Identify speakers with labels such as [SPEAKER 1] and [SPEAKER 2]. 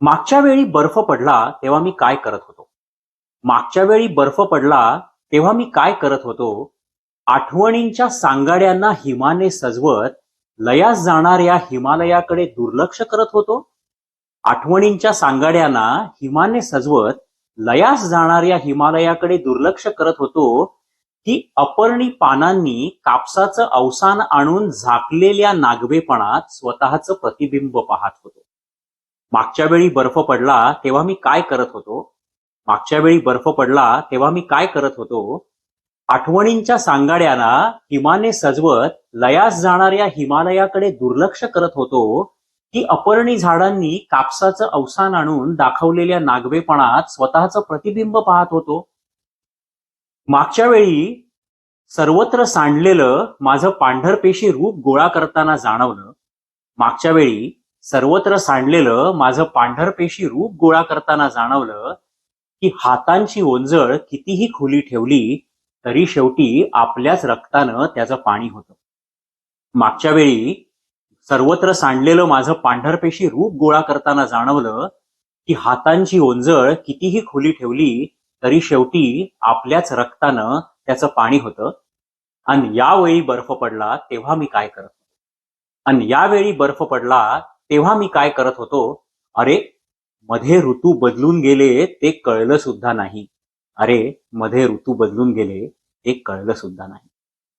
[SPEAKER 1] मागच्या वेळी बर्फ पडला तेव्हा मी काय करत होतो? मागच्या वेळी बर्फ पडला तेव्हा मी काय करत होतो? आठवणींच्या सांगाड्यांना हिमाने सजवत लयास जाणाऱ्या हिमालयाकडे दुर्लक्ष करत होतो? आठवणींच्या सांगाड्यांना हिमाने सजवत लयास जाणाऱ्या हिमालयाकडे दुर्लक्ष करत होतो की अपर्णी पानांनी कापसाचं अवसान आणून झाकलेल्या नागवेपणात स्वतःचं प्रतिबिंब पाहत होतो. मागच्या वेळी बर्फ पडला तेव्हा मी काय करत होतो? मागच्या वेळी बर्फ पडला तेव्हा मी काय करत होतो? आठवणींच्या सांगाड्याला हिमाने सजवत लयास जाणाऱ्या हिमालयाकडे दुर्लक्ष करत होतो की अपर्णी झाडांनी कापसाचं अवसान आणून दाखवलेल्या नागवेपणात स्वतःचं प्रतिबिंब पाहत होतो. मागच्या वेळी सर्वत्र सांडलेलं माझं पांढरपेशी रूप गोळा करताना जाणवलं. मागच्या वेळी सर्वत्र सांडलेलं माझं पांढरपेशी रूप गोळा करताना जाणवलं की हातांची ओंजळ कितीही खुली ठेवली तरी शेवटी आपल्याच रक्तानं त्याचं पाणी होतं. मागच्या वेळी सर्वत्र सांडलेलं माझं पांढरपेशी रूप गोळा करताना जाणवलं की हातांची ओंजळ कितीही खुली ठेवली तरी शेवटी आपल्याच रक्तानं त्याचं पाणी होतं. आणि यावेळी बर्फ पडला तेव्हा मी काय करत आणि यावेळी बर्फ पडला तेव्हा मी काय करत होतो? अरे मध्ये ऋतू बदलून गेले ते कळलं सुद्धा नाही. अरे मध्ये ऋतू बदलून गेले ते कळलं सुद्धा नाही.